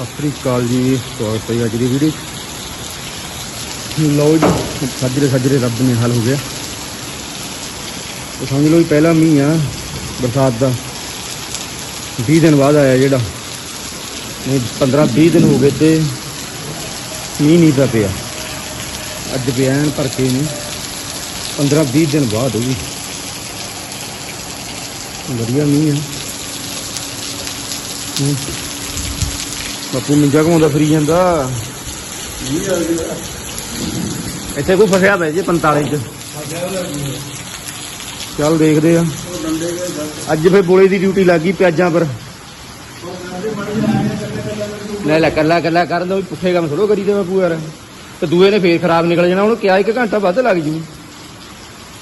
ਸਤਿ ਸ੍ਰੀ ਅਕਾਲ ਜੀ, ਸਵਾਗਤ ਹੈ ਅੱਜ ਦੀ ਵੀਡੀਓ 'ਚ। ਲਓ ਜੀ, ਸੱਜਰੇ ਸੱਜਰੇ ਰੱਬ ਨੇ ਹਾਲ ਹੋ ਗਿਆ। ਸਮਝ ਲਓ ਵੀ ਪਹਿਲਾ ਮੀਂਹ ਆ, ਬਰਸਾਤ ਦਾ। 20 ਦਿਨ ਬਾਅਦ ਆਇਆ ਜਿਹੜਾ। ਨਹੀਂ 15 20 ਦਿਨ ਹੋ ਗਏ ਤੇ ਮੀਂਹ ਨਹੀਂ ਤਾਂ ਪਿਆ। ਅੱਜ ਪਿਆ ਐਨ ਭਰ ਕੇ ਨਹੀਂ 15 20 ਦਿਨ ਬਾਅਦ ਹੋ ਹੋਈ ਵਧੀਆ ਮੀਂਹ ਆ। ਬਾਪੂ ਮਿੰਜਾ ਘੁੰਮਦਾ ਫਰੀ ਜਾਂਦਾ। ਇੱਥੇ ਕੋਈ ਫਸਿਆ ਪਿਆ ਜੀ 45 ਚ। ਚੱਲ ਦੇਖਦੇ ਆ। ਅੱਜ ਫੇ ਬੋਲੇ ਦੀ ਡਿਊਟੀ ਲੱਗ ਗਈ ਪਿਆਜ਼ਾਂ ਪਰ। ਲੈ ਲੈ ਕੱਲਾ ਕੱਲਾ ਕਰ ਲਓ, ਪੁੱਠੇ ਕੰਮ ਥੋੜੋ ਕਰੀ ਤੇ ਬਾਪੂ ਯਾਰ। ਤੇ ਦੂਏ ਨੇ ਫੇਰ ਖਰਾਬ ਨਿਕਲ ਜਾਣਾ, ਉਹਨੂੰ ਕਿਹਾ ਇੱਕ ਘੰਟਾ ਵੱਧ ਲੱਗ ਜੂ।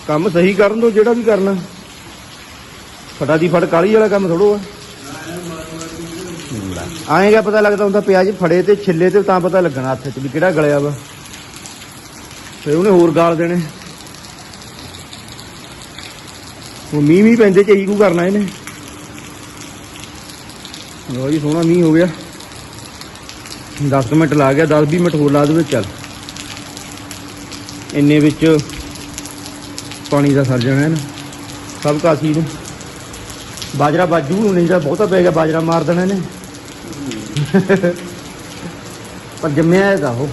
ਕੰਮ ਸਹੀ ਕਰਨ ਦੋ, ਜਿਹੜਾ ਵੀ ਕਰਨਾ। ਫਟਾ ਦੀ ਫਟ ਕਾਲੀ ਵਾਲਾ ਕੰਮ ਥੋੜੋ ਆ। ਆਏਗਾ ਪਤਾ ਲੱਗਦਾ ਹੁੰਦਾ ਪਿਆਜ਼ ਫੜੇ ਤੇ ਛਿੱਲੇ ਤੇ ਤਾਂ ਪਤਾ ਲੱਗਣਾ ਹੱਥ 'ਚ ਵੀ ਕਿਹੜਾ ਗਲਿਆ ਵਾ। ਫਿਰ ਉਹਨੇ ਹੋਰ ਗਾਲ ਦੇਣੇ। ਉਹ ਮੀਂਹ ਮੀਂਹ ਪੈਂਦੇ ਚ ਇਹੀ ਕੂ ਕਰਨਾ ਇਹਨੇ। ਲੋ ਜੀ, ਸੋਹਣਾ ਮੀਂਹ ਹੋ ਗਿਆ। 10 ਮਿੰਟ ਲਾ ਗਿਆ 10 20 ਮਿੰਟ ਹੋਰ ਲਾ ਦੇਵੇ ਚੱਲ। ਇੰਨੇ ਵਿੱਚ ਪਾਣੀ ਦਾ ਸਰ ਜਾਣਾ ਹੈ ਨਾ ਸਭ ਕਾਸੀ ਨੂੰ। ਬਾਜਰਾ ਬਾਜੂ ਨਹੀਂ ਤਾਂ ਬਹੁਤਾ ਪੈ ਗਿਆ, ਬਾਜਰਾ ਮਾਰ ਦੇਣਾ ਇਹਨੇ। ਪਰ ਜੰਮਿਆ ਹੈ ਤਾਂ ਉਹ।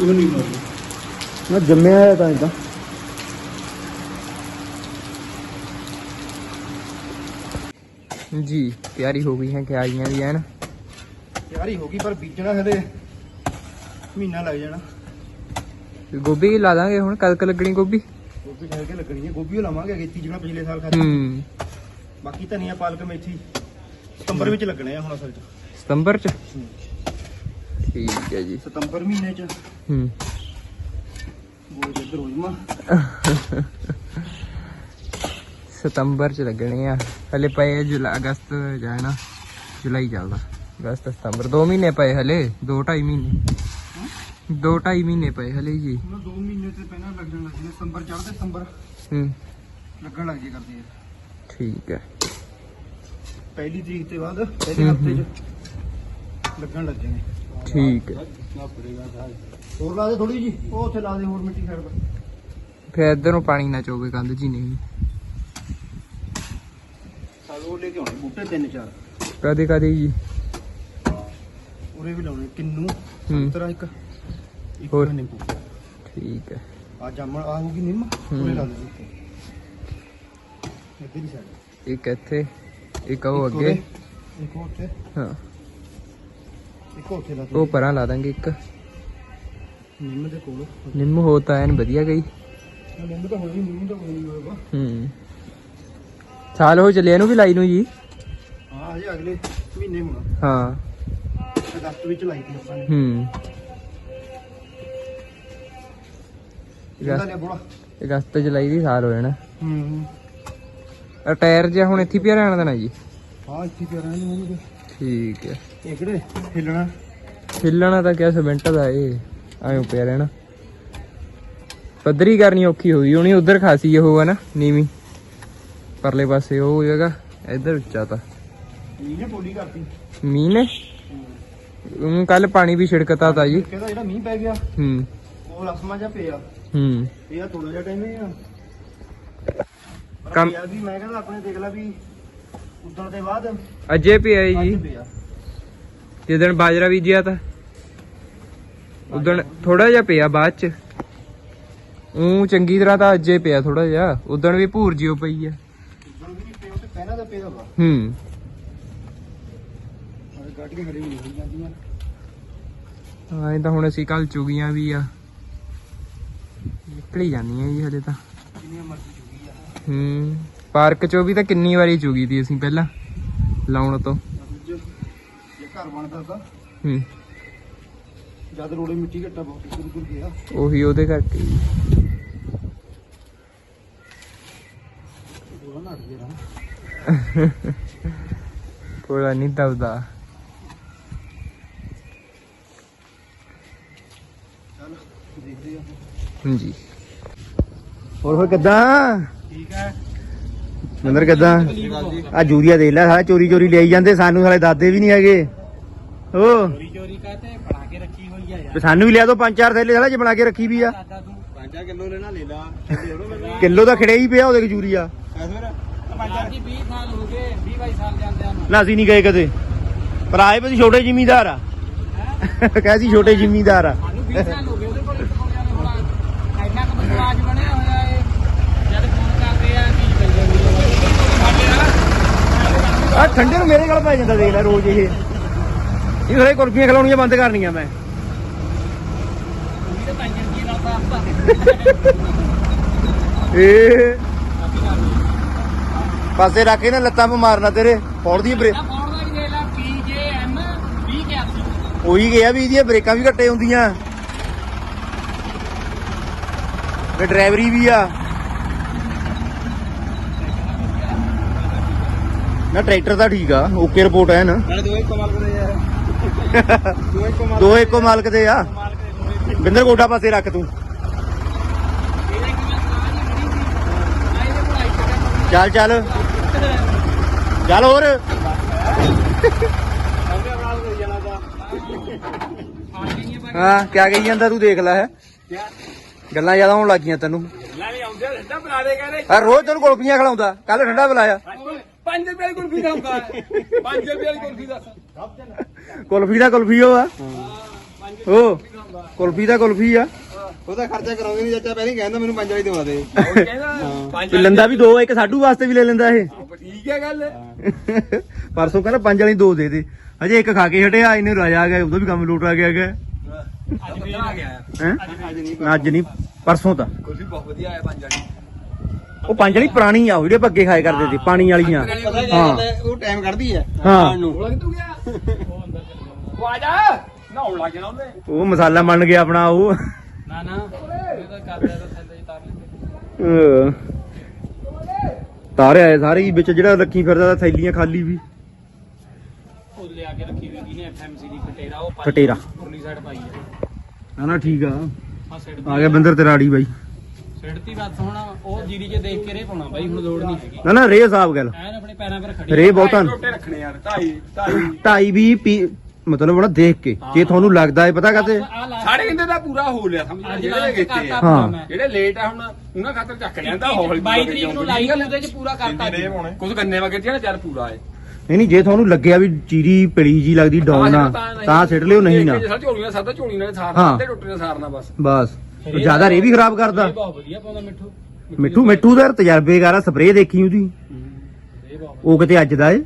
ਉਹ ਨਹੀਂ ਮਾਰੀ ਨਾ ਜੰਮਿਆ ਹੈ ਤਾਂ ਇਦਾਂ ਜੀ ਤਿਆਰੀ ਹੋ ਗਈ ਹੈ ਕਿਆਰੀਆਂ ਦੀ ਐਨ। ਤਿਆਰੀ ਹੋ ਗਈ ਪਰ ਬੀਜਣਾ ਹਲੇ ਮਹੀਨਾ ਲੱਗ ਜਾਣਾ। ਗੋਭੀ ਲਾ ਦਾਂਗੇ ਹੁਣ ਕਦ ਕ ਲੱਗਣੀ ਗੋਭੀ। ਗੋਭੀ ਠਹਿਰ ਕੇ ਲੱਗਣੀ ਹੈ ਗੋਭੀ ਲਾਵਾਂਗੇ ਅਗੇਤੀ ਜਿਹੜਾ ਪਿਛਲੇ ਸਾਲ ਖਾਧੀ ਹੂੰ। ਬਾਕੀ ਧਨੀਆ ਪਾਲਕ ਮੇਥੀ। ਸਤੰਬਰ ਵਿੱਚ ਲੱਗਣੇ ਆ ਹੁਣ ਅਸਲ 'ਚ। ਸਤੰਬਰ ਚ? ਠੀਕ ਹੈ ਜੀ। ਸਤੰਬਰ ਮਹੀਨੇ 'ਚ। ਹੂੰ। ਬੋਲ ਜਿੱਧਰ ਹੋ ਜਮਾ ਸਤੰਬਰ ਚ ਲੱਗਣੇ ਆ। ਹਲੇ ਪਏ ਜੁਲਾ ਅਗਸਤ ਜਾਣਾ ਜੁਲਾਈ ਚੱਲਦਾ। ਅਗਸਤ ਸਤੰਬਰ। 2 ਮਹੀਨੇ ਪਏ ਹਲੇ। 2 2.5 ਮਹੀਨੇ। 2 2.5 ਮਹੀਨੇ ਪਏ ਹਲੇ ਜੀ। ਉਹਨਾਂ 2 ਮਹੀਨੇ ਤੇ ਪਹਿਲਾਂ ਲੱਗਣ ਲੱਗ ਸਤੰਬਰ ਚੜ੍ਹਦੇ ਸਤੰਬਰ। ਹੂੰ। ਲੱਗਣ ਲੱਗ ਜੇ ਕਰਦੇ ਆ ਠੀਕ ਹੈ। ਪਹਿਲੀ ਤਰੀਕ ਤੇ ਬਾਅਦ ਪਹਿਲੇ ਹਫ਼ਤੇ 'ਚ ਲੱਗਣ ਲੱਗ ਜਾਣੇ। ਠੀਕ ਹੈ। ਹੋਰ ਲਾ ਦੇ ਥੋੜੀ ਜੀ ਉਹ ਉੱਥੇ ਲਾ ਦੇ ਹੋਰ ਮਿੱਟੀ ਛੱਡ ਦੇ ਫਿਰ ਇੱਧਰ ਨੂੰ ਪਾਣੀ ਨਾ ਚੋਵੇ ਕੰਧ ਜੀ ਨਹੀਂ। ਸਾਲੋ ਲੈ ਕੇ ਆਉਣੇ ਬੂਟੇ ਤਿੰਨ ਚਾਰ। ਕਦੇ ਕਦੇ ਜੀ। ਉਰੇ ਵੀ ਲਾਉਣੇ ਕਿੰਨੂ ਹੂੰ। ਸੰਤਰਾ ਇੱਕ ਇੱਕ ਹੋਰ? ਨਿੰਬੂ। ਠੀਕ ਹੈ। ਆ ਜਾਮਣ ਆ ਹੋਗੀ ਨਿੰਮ ਹੂੰ। ਉਰੇ ਲਾ ਦੇ ਉੱਤੇ ਇੱਧਰ ਹੀ ਸਾਈਡ। ਇੱਕ ਇੱਥੇ। ਇੱਕ ਉਹ ਅੱਗੇ ਇੱਕ ਉੱਥੇ। ਹਾਂ। ਇੱਕ ਉੱਥੇ ਲਾ ਉਹ ਪਰਾਂ ਲਾ ਦਾਂਗੇ ਇੱਕ। ਨਿੰਮ ਦੇ ਕੋਲ। ਨਿੰਮ ਹੋ ਤਾਂ ਐਨ ਵਧੀਆ ਗਈ। ਨਿੰਮ ਤਾਂ ਹੋਈ ਨਿੰਮ ਤਾਂ ਹੋਏਗਾ ਹੂੰ। ਸਾਲ ਹੋ ਚੱਲਿਆ ਇਹਨੂੰ ਵੀ ਲਾਈ ਨੂੰ ਜੀ। ਹਾਂ ਹਜੇ ਅਗਲੇ ਮਹੀਨੇ ਹੋਣਾ। ਹਾਂ। ਅਗਸਤ ਵਿੱਚ ਲਾਈ ਤੀ ਆਪਾਂ ਨੇ। ਹੂੰ। ਇਹਦਾ ਅਗਸਤ ਲਿਆ ਬੋਲਾ ਅਗਸਤ ਚ ਲਾਈ ਦੀ ਸਾਲ ਹੋ ਜਾਣਾ। ਹੂੰ। ਟਾਇਰ ਜਿਹਾ ਹੁਣ ਇੱਥੇ ਪਿਆ ਰਹਿਣ ਦੇਣਾ ਜੀ। ਹਾਂ ਇੱਥੇ ਪਿਆ ਰਹਿਣ ਉਹਦੇ ਠੀਕ ਹੈ। ਇਹ ਕਿਹੜੇ ਹਿੱਲਣਾ। ਹਿੱਲਣਾ ਤਾਂ ਕਿਆ ਸਿਮੈਂਟ ਦਾ ਇਹ ਐਂ ਪਿਆ ਰਹਿਣਾ। ਪੱਧਰੀ ਕਰਨੀ ਔਖੀ ਹੋਈ ਹੋਣੀ ਉਧਰ ਖਾਸੀ ਉਹ ਹੈ ਨਾ ਨੀਵੀਂ। ਪਰਲੇ ਪਾਸੇ ਉਹ ਜਗ੍ਹਾ ਇੱਧਰ ਉੱਚਾ ਤਾਂ। ਮੀਂਹ ਨੇ ਪੋਲੀ ਕਰਤੀ। ਮੀਂਹ ਨੇ? ਉਹ ਕੱਲ ਪਾਣੀ ਵੀ ਛਿੜਕਤਾ ਤਾ ਜੀ। ਕਹਿੰਦਾ ਜਿਹੜਾ ਮੀਂਹ ਪੈ ਗਿਆ ਹੂੰ। ਉਹ ਰਸਮਾ ਜਿਹਾ ਪਿਆ। ਹੂੰ। ਇਹ ਥੋੜਾ ਜਿਹਾ ਟਾਈਮ ਹੀ ਆ। ਕੰਮ- ਵੀ ਮੈਂ ਕਹਿੰਦਾ ਆਪਣੇ ਦੇਖ ਲੈ ਵੀ ਉਦੋਂ ਦੇ ਬਾਅਦ ਅਜੇ ਪਿਆ ਅੱਜ ਜੀ ਪਿਆ ਜਿੱਦਣ ਬਾਜਰਾ ਬੀਜਿਆ ਤਾਂ। ਉਦਣ ਥੋੜਾ ਜਿਹਾ ਪਿਆ ਬਾਅਦ ਚ। ਉਹ ਚੰਗੀ ਤਰ੍ਹਾਂ ਤਾਂ ਅੱਜੇ ਪਿਆ ਥੋੜਾ ਜਿਹਾ। ਉਦਣ ਵੀ ਭੂਰ ਜਿਓ ਪਈ ਆ। ਉਦੋਂ ਵੀ ਪਿਆ ਤੇ ਪਹਿਲਾਂ ਤਾਂ ਪਿਆ ਵਾ। ਹੂੰ। ਅਰੇ ਗਾਡੀਆਂ ਖੜੀ ਨਹੀਂ ਜਾਂਦੀਆਂ ਹਾਂ ਇਹ ਤਾਂ ਹੁਣ ਅਸੀਂ ਕੱਲ ਚੁਗੀਆਂ ਵੀ ਆ। ਨਿਕਲੀ ਜਾਂਦੀਆਂ ਜੀ ਹਲੇ ਤਾਂ। ਜਿੰਨੀਆਂ ਮਰਜ਼ੀ ਹੂੰ ਪਾਰਕ ਚੋਂ ਵੀ ਤਾਂ ਕਿੰਨੀ ਵਾਰੀ ਚੁਗੀ ਤੀ ਅਸੀਂ ਪਹਿਲਾਂ ਲਾਉਣ ਤੋਂ। ਜੇ ਘਰ ਬਣਦਾ ਤਾਂ ਹੂੰ। ਜਦ ਰੋੜੇ ਮਿੱਟੀ ਘੱਟਾ ਬਹੁਤ ਗੁਰ ਗੁਰ ਗਿਆ। ਉਹੀ ਉਹਦੇ ਕਰਕੇ। ਹੀ। ਰੋੜਾ ਨੱਟ ਗਿਆ ਕੋਲਾ ਨਹੀਂ ਦਬਦਾ। ਹਾਂਜੀ। ਹੋਰ ਫਿਰ ਕਿੱਦਾਂ? ਠੀਕ ਹੈ? ਮੰਦਰ ਕਿੱਦਾਂ? ਆ ਜੂਰੀਆ ਦੇ ਲੈ ਸਾਲਾ ਚੋਰੀ ਚੋਰੀ ਲਈ ਜਾਂਦੇ ਸਾਨੂੰ ਸਾਲੇ ਦਾਦੇ ਵੀ ਨਹੀਂ ਹੈਗੇ। ਉਹ ਚੋਰੀ ਚੋਰੀ ਕਾਤੇ ਬਣਾ ਕੇ ਰੱਖੀ ਹੋਈ ਆ ਯਾਰ। ਤੇ ਸਾਨੂੰ ਵੀ ਲਿਆ ਦੋ ਪੰਜ ਚਾਰ ਥੈਲੇ ਸਾਲਾ ਜੇ ਬਣਾ ਕੇ ਰੱਖੀ ਵੀ ਆ। ਦਾਦਾ ਤੂੰ। 5 ਕਿਲੋ ਲੈਣਾ ਲੈ ਲਾ। ਛੱਡੇ ਉਹਨੂੰ ਮੈਨੂੰ। ਕਿਲੋ ਦਾ ਖੜਿਆ ਹੀ ਪਿਆ ਉਹਦੇ ਕਜੂਰੀ ਆ ਫਿਰ। ਪੰਜਾਬੀ 20 ਸਾਲ ਹੋ ਗਏ 20 22 ਸਾਲ ਜਾਂਦੇ ਆ ਨਾ। ਅਸੀਂ ਨਹੀਂ ਗਏ ਕਦੇ। ਪਰ ਆਏ ਵੀ ਛੋਟੇ ਜ਼ਿਮੀਂਦਾਰ ਆ। ਕਹਿ ਸੀ ਛੋਟੇ ਜ਼ਿਮੀਂਦਾਰ ਆ। ਸਾਨੂੰ 20 ਸਾਲ ਹੋ ਗਏ ਉਹਦੇ ਕੋਲ ਸੋਨਿਆ ਦੇ ਹੁਣ ਇੰਨਾ ਕੁ ਬਦਲਾਜ ਬਣਿਆ ਹੋਇਆ ਏ ਜਦ ਫੋਨ ਕਰਦੇ ਆ ਕੀ ਕਰੀ ਜਾਂਦੀ ਆ ਠੰਡੇ ਨੂੰ ਮੇਰੇ ਗਲ ਪੈ ਜਾਂਦਾ ਦੇਖ ਲੈ ਰੋਜ਼ ਇਹ। ਇਹ ਸਾਰੇ ਕੁਲਫੀਆਂ ਖਿਲਾਉਣੀਆਂ ਬੰਦ ਕਰਨੀਆਂ ਮੈਂ। ਏ ਪਾਸੇ ਰੱਖ ਕੇ ਨਾ ਲੱਤਾਂ 'ਤੇ ਮਾਰਨਾ ਤੇਰੇ ਫੋੜਦੀ ਬ੍ਰੇਕ। ਆ ਫੋਨ ਦਾ ਵੀ ਦੇ ਲਾ PJM 2081 ਉਹੀ ਗਿਆ ਵੀ ਇਹਦੀਆਂ ਬ੍ਰੇਕਾਂ ਵੀ ਘੱਟੇ ਹੁੰਦੀਆਂ। ਤੇ ਡਰਾਈਵਰੀ ਵੀ ਆ। ਨਾ ਟਰੈਕਟਰ ਤਾਂ ਠੀਕ ਆ ਓਕੇ ਰਿਪੋਰਟ ਹੈ ਨਾ ਨਾਲੇ ਦੋ ਇੱਕ ਕਮਾਲ ਕਰੇ ਯਾਰ ਦੋ ਇੱਕ ਕਮਾਲ ਦੋ ਇੱਕੋ ਮਾਲਕ ਦੇ ਆ ਬਿੰਦਰ ਗੋਡਾ ਪਾਸੇ ਰੱਖ ਤੂੰ। ਨਹੀਂ ਚੱਲ ਚੱਲ। ਚੱਲ ਹੋਰ। ਹੋ ਕਿਆ ਕਹੀ ਜਾਂਦਾ ਤੂੰ ਦੇਖ ਲੈ। ਹੈ ਗੱਲਾਂ ਜ਼ਿਆਦਾ ਹੋਣ ਲੱਗੀਆਂ ਤੈਨੂੰ। ਲੈ ਵੀ ਆਉਂਦੇ ਠੰਡਾ ਬਣਾ ਦੇ ਕਹਿੰਦੇ। ਰੋਜ਼ ਤੈਨੂੰ ਕੁਲਫੀਆਂ ਖਿਲਾਉਂਦਾ। ਕੱਲ ਠੰਡਾ ਬੁਲਾਇਆ। 5 ਰੁਪਏ ਦੀ ਕੁਲਫੀ ਦਾ ਹੁੰਦਾ 5 ਰੁਪਏ ਦੀ ਕੁਲਫੀ ਦਾ। ਕੁਲਫੀ ਦਾ ਕੁਲਫੀ ਉਹ ਆ। ਉਹ ਕੁਲਫੀ ਦਾ ਕੁਲਫੀ ਆ। ਉਹਦਾ ਖਰਚਾ ਕਰਾਉਂਦੇ ਨਹੀਂ ਚਾਚਾ ਪਹਿਲਾਂ ਹੀ ਕਹਿੰਦਾ ਮੈਨੂੰ ਪੰਜ ਵਾਲੀ ਦਵਾ ਦੇ। ਕਹਿੰਦਾ ਤੇ ਲੈਂਦਾ ਵੀ ਦੋ ਇੱਕ ਸਾਡੂ ਵਾਸਤੇ ਵੀ ਲੈ ਲੈਂਦਾ ਇਹ। ਠੀਕ ਹੈ ਗੱਲ। ਪਰਸੋਂ ਕਹਿੰਦਾ ਪੰਜ ਵਾਲੀ ਦੋ ਦੇ ਦੇ। ਅਜੇ ਇੱਕ ਖਾ ਕੇ ਹਟਿਆ ਇਹਨੇ ਰਾਜਾ ਆ ਗਿਆ ਉਹਦਾ ਵੀ ਕੰਮ ਲੋਟ ਆ ਗਿਆ ਹੈਗਾ। ਅੱਜ ਵੀ ਆ ਗਿਆ। ਹੈ? ਅੱਜ ਨਹੀਂ ਪਰਸੋਂ ਤਾਂ। ਕੁਲਫੀ ਬਹੁਤ ਵਧੀਆ ਆਇਆ ਪੰਜ ਵਾਲੀ। ਉਹ ਪੰਜ ਵਾਲੀ ਪੁਰਾਣੀ ਆ ਉਹ ਜਿਹੜੇ ਆਪਾਂ ਅੱਗੇ ਖਾਏ ਕਰਦੇ ਸੀ ਪਾਣੀ ਵਾਲੀਆਂ। ਹਾਂ। ਉਹ ਟਾਈਮ ਕੱਢਦੀ ਹੈ ਹਾਂ। ਉਹ ਕਿੱਥੋਂ ਗਿਆ? ਉਹ ਅੰਦਰ ਉਹ ਆ ਜਾ ਨਹਾਉਣ ਲੱਗ ਜਾਣਾ ਉਹਨੇ। ਉਹ ਮਸਾਲਾ ਬਣ ਗਿਆ ਆਪਣਾ ਉਹ। ਨਾ ਨਾ। ਤਾਂ ਤਾਂ ਤਾਰ ਆਏ ਸਾਰੇ ਵਿੱਚ ਜਿਹੜਾ ਰੱਖੀ ਫਿਰਦਾ ਤਾ ਥੈਲੀਆਂ ਖਾਲੀ ਵੀ। ਉਹ ਲਿਆ ਕੇ ਰੱਖੀ ਹੋਈ ਨੇ ਐਫਐਮਸੀ ਦੀ ਖਟੇਰਾ ਉਹ ਪਾਈ ਖਟੇਰਾ। ਉਰਲੀ ਸਾਈਡ ਪਾਈ ਹੈ। ਨਾ ਨਾ ਠੀਕ ਆ। ਆ ਸਾਈਡ ਆ ਗਿਆ ਬਿੰਦਰ ਤੇਰਾੜੀ ਬਾਈ। ਸਿੜਤੀ ਬਸ ਹੁਣ ਉਹ ਜੀਰੀ 'ਚ ਦੇਖ ਕੇ ਰੇ ਪਾਉਣਾ ਬਾਈ ਹੁਣ ਲੋੜ ਨਹੀਂ ਹੈਗੀ। ਨਾ ਨਾ ਰੇ ਸਾਹਿਬ ਗੱਲ। ਐਨ ਆਪਣੇ ਪੈਰਾਂ 'ਪਰ ਖੜੀ ਰੇ ਬਹੁਤਾਂ ਟੋਟੇ ਰੱਖਣੇ ਯਾਰ ਢਾਈ ਢਾਈ। ਢਾਈ ਵੀ ਪੀ ਮਤਲਬ ਉਹਨਾਂ ਦੇਖ ਕੇ ਜੇ ਤੁਹਾਨੂੰ ਲੱਗਦਾ ਹੈ ਪਤਾ ਕਾਤੇ? ਆ ਲਾ ਸਾਡੇ ਕਹਿੰਦੇ ਦਾ ਪੂਰਾ ਹੋ ਲਿਆ ਸਮਝ ਅੱਜ ਜਿਹੜੇ ਲਾ ਕੇ ਕੀਤੇ ਕਰਤਾ ਆ। ਹਾਂ। ਮੈਂ। ਜਿਹੜੇ ਲੇਟ ਆ ਹੁਣ ਉਹਨਾਂ ਖਾਤਰ ਚੱਕ ਜਾਂਦਾ ਹੌਲੀ 22 ਤਰੀਕ ਨੂੰ ਲਾਈ ਉਹਦੇ 'ਚ ਪੂਰਾ ਕਰਤਾ ਅੱਜ। ਕੁਝ ਗੰਨੇ ਵਗੇ ਨਾ ਚੱਲ ਪੂਰਾ ਹੈ ਨਹੀਂ ਨਹੀਂ ਜੇ ਤੁਹਾਨੂੰ ਲੱਗਿਆ ਵੀ ਚੀਰੀ ਪਿਲੀ ਜੀ ਲੱਗਦੀ ਡਾਊਨ ਆ ਤਾਂ ਸਿੱਟ ਲਿਓ ਨਹੀਂ ਨਾ। ਸਾਲ ਝੋਲੀਆਂ ਸਾਦਾ ਝੋਲੀ ਨਾਲ ਹਾਂ। ਸਾਰਨਾ ਤੇ ਟੁੱਟੀਆਂ ਸਾਰਨਾ ਬਸ। ਬਸ। ਜ਼ਿਆਦਾ ਰੇ ਵੀ ਖਰਾਬ ਕਰਦਾ। ਇਹ ਬਹੁਤ ਵਧੀਆ ਪਾਉਂਦਾ ਮਿੱਠੂ। ਮਿੱਠੂ ਮਿੱਠੂ ਦਾ ਤਜਰਬੇਕਾਰ ਆ ਸਪਰੇਅ ਦੇਖੀ ਉਹਦੀ। ਇਹ ਬਹੁਤ ਉਹ ਕਿਤੇ ਅੱਜ ਦਾ ਏ।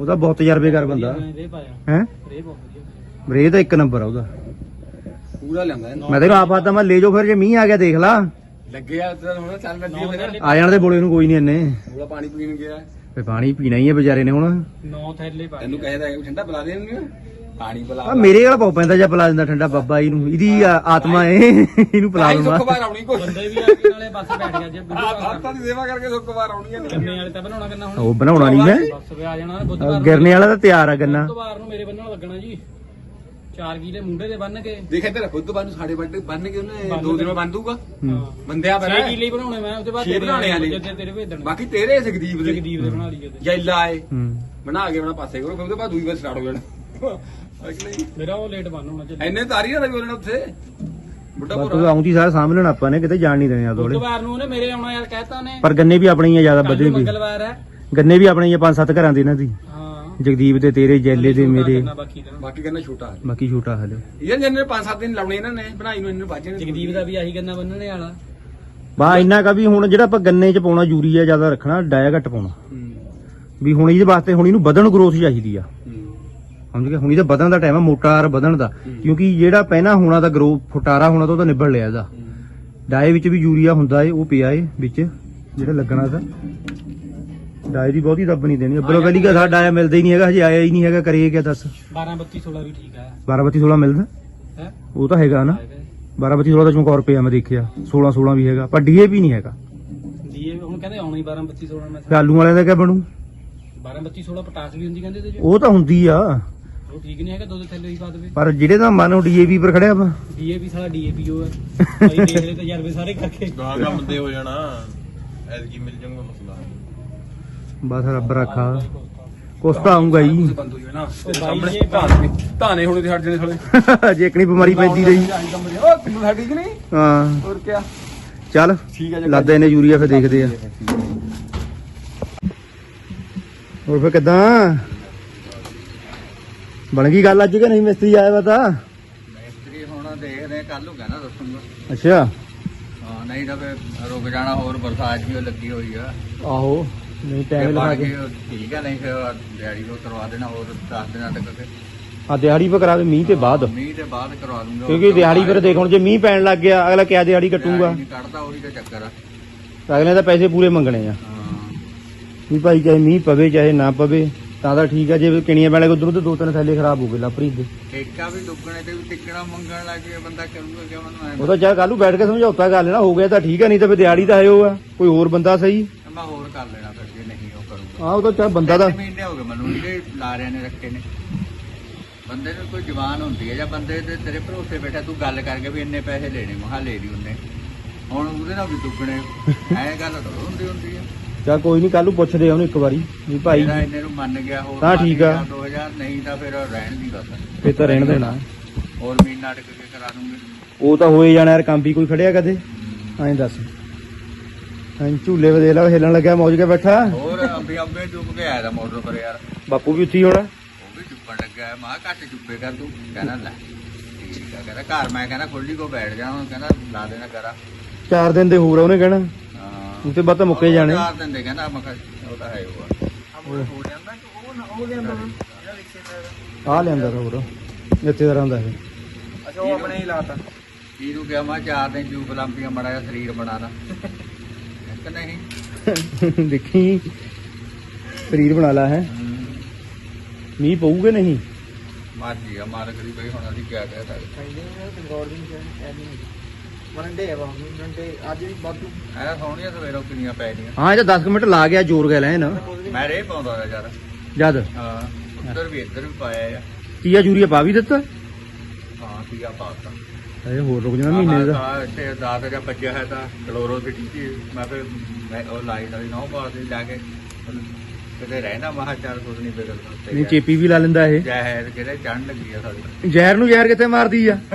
ਉਹਦਾ ਬਹੁਤ ਤਜਰਬੇਕਾਰ ਬੰਦਾ। ਰੇ ਪਾਇਆ। ਹੈ? ਰੇ ਬਹੁਤ ਵਧੀਆ ਰੇ ਤਾਂ ਇੱਕ ਨੰਬਰ ਆ ਉਹਦਾ। ਪੂਰਾ ਲਿਆਂਦਾ ਇਹਨੂੰ। ਮੈਂ ਤੈਨੂੰ ਆਪ ਆਦਾ ਮੈਂ ਲੈ ਜਾਓ ਫਿਰ ਜੇ ਮੀਂਹ ਆ ਗਿਆ ਦੇਖ ਲਾ। ਲੱਗਿਆ ਤੇ ਹੁਣ ਚੱਲ ਲੱਗੀ ਫਿਰ। ਆ ਜਾਣ ਦੇ ਬੋਲੇ ਨੂੰ ਕੋਈ ਨਹੀਂ ਇੰਨੇ ਪਾਣੀ ਪੀਣ ਗਿਆ। ਫੇ ਪਾਣੀ ਪੀਣਾ ਹੀ ਹੈ ਵਿਚਾਰੇ ਨੇ ਹੁਣ। ਨੌ ਥੈਲੇ ਪਾਏ ਤੈਨੂੰ ਕਹਿੰਦਾ ਠੰਡਾ ਪਿਲਾ ਦੇ ਇਹਨੂੰ। ਪਾਣੀ ਪਿਲਾ ਆ ਮੇਰੇ ਵਾਲਾ ਪਾਉ ਪੈਂਦਾ ਜਾਂ ਪਿਲਾ ਦਿੰਦਾ ਠੰਡਾ ਬਾਬਾ ਇਹਨੂੰ। ਇਹਦੀ ਆ- ਆਤਮਾ ਏ ਇਹਨੂੰ ਪਿਲਾ ਭਾਈ ਦੂੰਗਾ। ਸੁੱਖ ਬਾਰ ਆਉਣੀ ਕੋਈ। ਬੰਦੇ ਵੀ ਆ ਕੇ ਨਾਲੇ ਬਸ ਬੈਠ ਗਿਆ ਜੇ ਹੱਥਾਂ ਦੀ ਸੇਵਾ ਕਰਕੇ ਸੁੱਖ ਬਾਰ ਆਉਣੀ ਹੈ ਗੰਨੇ ਵਾਲੇ ਤਾਂ ਬਣਾਉਣਾ ਕਿੰਨਾ ਹੁਣ। ਉਹ ਬਣਾਉਣਾ ਨਹੀਂ ਮੈਂ ਬਸ ਵੇ ਆ ਜਾਣਾ ਬੁੱਧਵਾਰ ਗਿਰਨੇ ਵਾਲਾ ਤਾਂ ਤਿਆਰ ਆ ਗੰਨਾ। ਬੁੱਧਵਾਰ ਨੂੰ ਮੇਰੇ ਬੰਨਣ ਲੱਗਣਾ ਜੀ। ਚਾਰ ਕੀਲੇ ਮੁੰਡੇ ਦੇ ਬੰਨ ਕੇ। ਦੇਖ ਇੱਧਰ ਖੁੱਦ ਬੰਨ ਸਾਡੇ ਵੱਡੇ ਬੰਨ ਕੇ ਉਹਨੇ ਦੋ ਦਿਨ ਬੰਨ ਦੂਗਾ ਹੂੰ। ਬੰਦਿਆ ਛੇ ਪਹਿਲਾਂ ਕੀਲੇ ਹੀ ਬਣਾਉਣੇ ਮੈਂ ਉਹਦੇ ਬਾਅਦ ਛੇ ਬਣਾਉਣੇ ਆ ਜੀ। ਜਿੱਦੇ ਤੇਰੇ ਭੇਜਣ। ਬਾਕੀ ਤੇਰੇ ਜਗਦੀਪ ਦੇ। ਜਗਦੀਪ ਦੇ ਬਣਾ ਲਈ ਜਦੇ ਜੈਲਾ ਆਏ ਹੂੰ। ਬਣਾ ਕੇ ਬਣਾ ਪਾਸੇ ਕਰੋ ਫਿਰ ਉਹਦੇ ਬਾਅਦ ਦੂਈ ਵਾਰ ਸਟਾਰਟ ਹੋ ਜਾਣਾ। ਹੈ ਕਿ ਨਹੀਂ ਮੇਰਾ ਉਹ ਲੇਟ ਬੰਨ ਹੋਣਾ ਚਾਹੀਦਾ ਐਨੇ ਤਾਰੀ ਨਾ ਵੀ ਉਹਨਾਂ ਉੱਥੇ? ਬੁੱਢਾ ਬਸ ਭੋਰਾ। ਆਉਂਦੀ ਸਾਰਾ ਸਾਂਭ ਲੈਣਾ ਆਪਾਂ ਨੇ ਕਿਤੇ ਜਾਣ ਨਹੀਂ ਦੇਣੇ ਆ ਥੋੜੇ ਬੁੱਧਵਾਰ ਨੂੰ ਉਹਨੇ ਮੇਰੇ ਆਉਣਾ ਯਾਰ ਕਹਿਤਾ ਨੇ ਪਰ ਗੰਨੇ ਵੀ ਆਪਣੀਆਂ ਜ਼ਿਆਦਾ ਕੱਲ ਵਧੇ ਵੀ। ਮੰਗਲਵਾਰ ਹੈ। ਗੰਨੇ ਵੀ ਆਪਣੀਆਂ ਪੰਜ ਸੱਤ ਘਰਾਂ ਦੇ ਇਹਨਾਂ ਦੀ। ਹਾਂ। ਜਗਦੀਪ ਦੇ ਤੇਰੇ ਜੈਲੇ ਦੇ ਮੇਰੇ। ਕਰਨਾ ਬਾਕੀ ਦਾ ਬਾਕੀ ਕਹਿੰਦਾ ਛੋਟਾ ਹੈ ਬਾਕੀ ਛੋਟਾ ਹਲੇ। ਇਹ ਜੰਨੇ ਪੰਜ ਸੱਤ ਦਿਨ ਲਾਉਣੇ ਇਹਨਾਂ ਨੇ ਬਣਾਈ ਨੂੰ ਇਹਨਾਂ ਬਾਜੇ ਨੇ ਜਗਦੀਪ ਦਾ ਵੀ ਆਹੀ ਗੰਨਾ ਬੰਨਣੇ ਵਾਲਾ। ਬਾ ਇੰਨਾ ਕਾ ਵੀ ਹੁਣ ਜਿਹੜਾ ਆਪਾਂ ਗੰਨੇ 'ਚ ਪਾਉਣਾ ਯੂਰੀਆ ਜ਼ਿਆਦਾ ਰੱਖਣਾ ਡਾਇਆ ਘੱਟ ਪਾਉਣਾ। ਵੀ ਹੁਣ ਇਹਦੇ ਵਾਸਤੇ ਹੁਣ ਇਹਨੂੰ ਵਧਣ ਗਰੋਥ ਚਾਹੀਦੀ ਆ। ਹੂੰ। ਸਮਝ ਗਿਆ ਹੁਣ ਇਹਦਾ ਵਧਣ ਦਾ ਟਾਈਮ ਆ ਮੋਟਾਰ ਵਧਣ ਦਾ। ਕਿਉਂਕਿ ਜਿਹੜਾ ਪਹਿਨਾ ਹੋਣਾ ਤਾਂ ਗਰੋ ਫੁਟਾਰਾ ਹੋਣਾ ਤਾਂ ਉਹਦਾ ਨਿਬੜ ਲਿਆ ਇਹਦਾ। ਡਾਏ ਵਿੱਚ ਵੀ ਯੂਰੀਆ ਹੁੰਦਾ ਏ ਉਹ ਪਿਆ ਏ ਵਿੱਚ ਜਿਹੜਾ ਲੱਗਣਾ ਤਾਂ। ਡਾਏ ਦੀ ਬਹੁਤੀ ਦੱਬ ਨਹੀਂ ਦੇਣੀ। ਅੱਬਲੋ ਪਹਿਲੀ ਕਾ ਸਾਡਾ ਡਾਇਆ ਮਿਲਦਾ ਹੀ ਨਹੀਂ ਹੈਗਾ ਹਜੇ ਆਇਆ ਹੀ ਨਹੀਂ ਹੈਗਾ ਕਰੀਏ ਕਿਆ ਦੱਸ? 12 32 16 ਵੀ ਠੀਕ ਹੈ 12 32 16 ਮਿਲਦਾ? ਹੈ? ਉਹ ਤਾਂ ਹੈਗਾ ਨਾ। 12 32 16 ਦਾ ਚੌਂਕਾ ਰੁਪਏ ਮੈਂ ਦੇਖਿਆ। 16 16 ਵੀ ਹੈਗਾ ਪਰ ਡੀਏਪੀ ਨਹੀਂ ਹੈਗਾ। ਦੀਏ ਹੁਣ ਕਹਿੰਦੇ ਆਉਣਾ ਹੀ 12 32 16 ਮੈਂ ਆਲੂ ਵਾਲਿਆਂ ਦਾ ਕਿਆ ਬਣੂ? 12 32 16 ਪਟਾਸ ਵੀ ਹੁੰਦੀ ਕਹਿੰਦੇ ਤੇ ਉਹ ਤਾਂ ਹੁੰਦੀ ਆ। ਉਹ ਠੀਕ ਨਹੀਂ ਹੈਗਾ ਦੋ ਦੋ ਥੈਲੇ ਹੀ ਪਾ ਦੇਵੇ। ਪਰ ਜਿਹੜੇ ਦਾ ਮਨ ਉਹ ਡੀਏਪੀ ਪਰ ਖੜਿਆ ਵਾ। ਡੀਏਪੀ ਸਾਲਾ ਡੀਏਪੀ ਉਹ ਹੈ ਭਾਈ ਦੇਖ ਲੈ ਤਜਰਬੇ ਸਾਰੇ ਕਰਕੇ। ਗਾਂ ਕੰਮ ਤੇ ਹੋ ਜਾਣਾ। ਐਤਕੀ ਮਿਲ ਜਾਊਗਾ ਮਸਲਾ। ਬਸ ਰੱਬ ਰੱਖਾ। ਕੁਛ ਤਾਂ ਆਉਂਗਾ ਹੀ। ਬੰਦ ਹੋ ਜਾਵੇ ਨਾ ਤੇਰੇ ਸਾਹਮਣੇ ਧਾਨੇ ਧਾਨੇ ਹੋਣੇ ਤੇ ਹਟ ਜਣੇ ਸਾਲੇ। ਜੇ ਇਕਣੀ ਬਿਮਾਰੀ ਪੈਂਦੀ ਰਹੀ। ਓ ਕਿੰਨੂ ਸਾਡੀ ਕਿ ਨਹੀਂ? ਹਾਂ। ਹੋਰ ਕੀ ਚੱਲ ਠੀਕ ਹੈ ਲਾਦਾ ਇਹਨੇ ਯੂਰੀਆ ਫਿਰ ਦੇਖਦੇ ਆ। ਹੋਰ ਫਿਰ ਕਿਦਾਂ? ਬਣ ਗਈ ਗੱਲ ਅੱਜ ਕਿ ਨਹੀਂ ਮਿਸਤਰੀ ਆਇਆ ਵਾ ਤਾਂ? ਮਿਸਤਰੀ ਹੁਣ ਦੇਖਦੇ ਕੱਲ ਨੂੰ ਕਹਿਣਾ ਦੱਸੂਗਾ। ਅੱਛਾ। ਹਾਂ ਨਹੀਂ ਤਾਂ ਫਿਰ ਰੁਕ ਜਾਣਾ ਹੋਰ ਬਰਸਾਤ ਵੀ ਲੱਗੀ ਹੋਈ ਆ। ਆਹੋ ਨਹੀਂ ਟਾਈਮ ਲਗਾ ਕੇ ਠੀਕ ਆ ਨਹੀਂ ਫਿਰ ਦਿਹਾੜੀ ਉਹ ਕਰਵਾ ਦੇਣਾ ਹੋਰ 10 ਦਿਨਾਂ ਤੱਕ ਫਿਰ। ਆ ਦਿਹਾੜੀ ਪਾ ਕਰਾਵੇ ਮੀਂਹ ਤੇ ਬਾਅਦ। ਮੀਂਹ ਦੇ ਬਾਅਦ ਕਰਵਾ ਦੂੰਗਾ ਕਿਉਂਕਿ ਦਿਹਾੜੀ ਫਿਰ ਦੇਖ ਹੁਣ ਜੇ ਮੀਂਹ ਪੈਣ ਲੱਗ ਗਿਆ ਅਗਲਾ ਕਿਆ ਦਿਹਾੜੀ ਕੱਟੂਗਾ? ਉਹੀ ਤਾਂ ਚੱਕਰ ਆ। ਅਗਲੇ ਤਾਂ ਪੈਸੇ ਪੂਰੇ ਮੰਗਣੇ ਆ। ਹਾਂ। ਵੀ ਭਾਈ ਚਾਹੇ ਮੀਂਹ ਪਵੇ ਚਾਹੇ ਨਾ ਪਵੇ ਤਾਂ ਤਾਂ ਠੀਕ ਆ ਜੇ ਕਿਣੀਆਂ ਵਾਲੇ ਉਧਰੋਂ ਤੇ ਦੋ ਤਿੰਨ ਥੈਲੇ ਖਰਾਬ ਹੋ ਗਏ ਲਾਪਰੀ ਦੇ। ਠੇਕਾ ਵੀ ਡੁੱਬਣੇ ਤੇ ਵੀ ਟਿਕਣਾ ਮੰਗਣ ਲੱਗ ਗਿਆ ਬੰਦਾ ਕਰੂਗਾ ਕਿ ਮੈਨੂੰ ਉਹ ਤਾਂ ਚਾਹ ਕੱਲੂ ਬੈਠ ਕੇ ਸਮਝੌਤਾ ਕਰ ਲੈਣਾ ਹੋ ਗਿਆ ਤਾਂ ਠੀਕ ਆ ਨਹੀਂ ਤਾਂ ਫਿਰ ਦਿਹਾੜੀ ਤਾਂ ਹੈ ਉਹ ਆ ਕੋਈ ਹੋਰ ਬੰਦਾ ਸਹੀ? ਮੈਂ ਹੋਰ ਕਰ ਲੈਣਾ ਫਿਰ ਜੇ ਨਹੀਂ ਉਹ ਕਰੂਗਾ। ਆਹ ਉਹ ਤਾਂ ਚਾਹ ਬੰਦਾ ਦਾ ਮਹੀਨੇ ਹੋ ਗਏ ਮੈਨੂੰ ਜਿਹੜੇ ਲਾਰਿਆਂ ਨੇ ਰੱਖੇ ਨੇ। ਬੰਦੇ ਨੂੰ ਕੋਈ ਜਵਾਨ ਹੁੰਦੀ ਹੈ ਜਾਂ ਬੰਦੇ ਤੇ ਤੇਰੇ ਭਰੋਸੇ ਬੈਠਾ ਤੂੰ ਗੱਲ ਕਰਕੇ ਵੀ ਇੰਨੇ ਪੈਸੇ ਲੈਣੇ ਮਹਾ ਲੈ ਲਈ ਉਹਨੇ। ਹੁਣ ਉਹਦੇ ਨਾਲ ਵੀ ਦੁੱਗਣੇ ਐ ਗੱਲ ਤਾਂ ਹੁੰਦੀ ਹੁੰਦੀ ਹੈ ਚਾਹ ਕੋਈ ਨਹੀਂ ਕੱਲੂ ਪੁੱਛਦੇ ਆ ਉਹਨੂੰ ਇੱਕ ਵਾਰੀ ਵੀ ਭਾਈ ਜਿਹੜਾ ਇੰਨੇ ਨੂੰ ਮੰਨ ਗਿਆ ਹੋਰ ਤਾਂ ਠੀਕ ਆ। ਗਿਆ 2000 ਨਹੀਂ ਤਾਂ ਫਿਰ ਰਹਿਣ ਦੀ ਬਸ ਫੇਰ ਤਾਂ ਰਹਿਣ ਦੇਣਾ। ਹੋਰ ਮਹੀਨਾ ਅਟਕ ਕੇ ਕਰਾ ਦੂੰਗੇ। ਉਹ ਤਾਂ ਹੋਏ ਜਾਣਾ ਯਾਰ ਕੰਮ ਵੀ ਕੋਈ ਖੜਿਆ ਕਦੇ। ਐਂ ਦੱਸ। ਐਂ ਝੂਲੇ ਵੇ ਦੇ ਲਾ ਹਿੱਲਣ ਲੱਗਿਆ ਮੌਜ ਕੇ ਬੈਠਾ। ਹੋਰ ਅੰਬੀ ਅੰਬੇ ਡੁੱਬ ਕੇ ਆਇਆ ਦਾ ਮੋਟਰ ਪਰ ਯਾਰ। ਬਾਪੂ ਵੀ ਉੱਥੇ ਹੀ ਹੋਣਾ। ਉਹ ਵੀ ਡੁੱਬਣ ਲੱਗਾ ਹੈ। ਮੈਂ ਕਿਹਾ ਘੱਟ ਡੁੱਬੇ ਕਰ ਤੂੰ। ਕਹਿੰਦਾ ਲੈ ਠੀਕ ਆ। ਕਹਿੰਦਾ ਘਰ ਮੈਂ ਕਹਿੰਦਾ ਖੁੱਲੀ ਕੋ ਬੈਠ ਜਾ। ਹੁਣ ਕਹਿੰਦਾ ਲਾ ਦੇਣਾ ਕਰਾ। ਚਾਰ ਦਿਨ ਦੇ ਹੋਰ ਆ ਉਹਨੇ ਕਹਿਣਾ। ਹਾਂ ਉਹ ਤੇ ਬਾਅਦ ਤਾਂ ਮੁੱਕੇ ਜਾਣੇ। ਚਾਰ ਦਿਨ ਦੇ ਕਹਿੰਦਾ ਮੈਂ ਕਿਹਾ ਉਹ ਤਾਂ ਹੈ ਉਹ ਆ। ਹੋ ਜਾਂਦਾ ਕਿ ਉਹ ਨਾ ਉਹ ਲਿਆਂਦਾ ਜਿਹੜਾ ਰਿਕਸ਼ੇ ਆ ਲਿਆਂਦਾ ਤਾਂ ਹੋਰ। ਇੱਥੇ ਦਾ ਰਹਿੰਦਾ ਇਹ। ਅੱਛਾ ਉਹ ਆਪਣੇ ਹੀ ਲਾਤਾ। ਇਹਨੂੰ ਕਿਹਾ ਮੈਂ ਚਾਰ ਦਿਨ ਜੂਬ ਲਾਂਪੀਆਂ ਮੜਾ ਜਿਹਾ ਸਰੀਰ ਬਣਾ ਲਾ। ਇੱਕ ਨਹੀਂ। ਦੇਖੀ। ਸਰੀਰ ਬਣਾ ਲਾ ਹੈ। ਮੀਂਹ ਪਊਗੇ ਨਹੀਂ? ਮਰਜ਼ੀ ਆ ਮਾਰ ਕਰੀ ਬਈ ਹੁਣ ਅਸੀਂ ਕੀ ਕਹਿ ਸਕਦੇ। ਵਰੰਡੇ ਆ ਵਰੰਡੇ ਅੱਜ ਵੀ ਵਾਧੂ ਐ ਸੋਹਣੀਆਂ ਸਵੇਰੋਂ ਕਿੰਨੀਆਂ ਪੈ ਗਈਆਂ। ਹਾਂ ਇਹ ਤਾਂ 10 ਮਿੰਟ ਲਾ ਗਿਆ ਜ਼ੋਰ ਗਿਆ ਲੈਣ ਮੈਂ ਰੇ ਪਾਉਂਦਾ ਰਿਹਾ ਯਾਰ। ਜਦ? ਹਾਂ ਉੱਧਰ ਵੀ ਇੱਧਰ ਵੀ ਪਾਇਆ ਆ। ਤੀਆ ਯੂਰੀਆ ਪਾ ਵੀ ਦਿੱਤਾ? ਹਾਂ ਸੀਆ ਪਾਤਾ ਇਹ ਹੋਰ ਰੁਕ ਜਾਣਾ ਮਹੀਨੇ ਦਾ। ਆਹ ਇੱਥੇ ਦਾਤ ਜਾਂ ਵੱਜਿਆ ਹੈ ਤਾਂ ਕਲੋਰੋ ਦੀ ਟੀਕੀ ਮੈਂ ਫਿਰ ਮੈਂ ਉਹ ਲਾਈਟ ਵਾਲੀ ਨੌ ਬਾਰ ਦੇ ਜਾ ਕੇ। ਕਿਤੇ ਰਹਿਣਾ ਮਹਾ ਚਾਰ ਕੁਝ ਨਹੀਂ ਬਿਗੜਦਾ ਨਹੀਂ ਚੇਪੀ ਵੀ ਲਾ ਲੈਂਦਾ ਇਹ। ਜ਼ਹਿਰ ਜਿਹੜੇ ਚੜਨ ਲੱਗੀ ਆ ਸਾਡੀ। ਜ਼ਹਿਰ ਨੂੰ ਜ਼ਹਿਰ ਕਿੱਥੇ ਮਾਰਦੀ ਆ? ਆ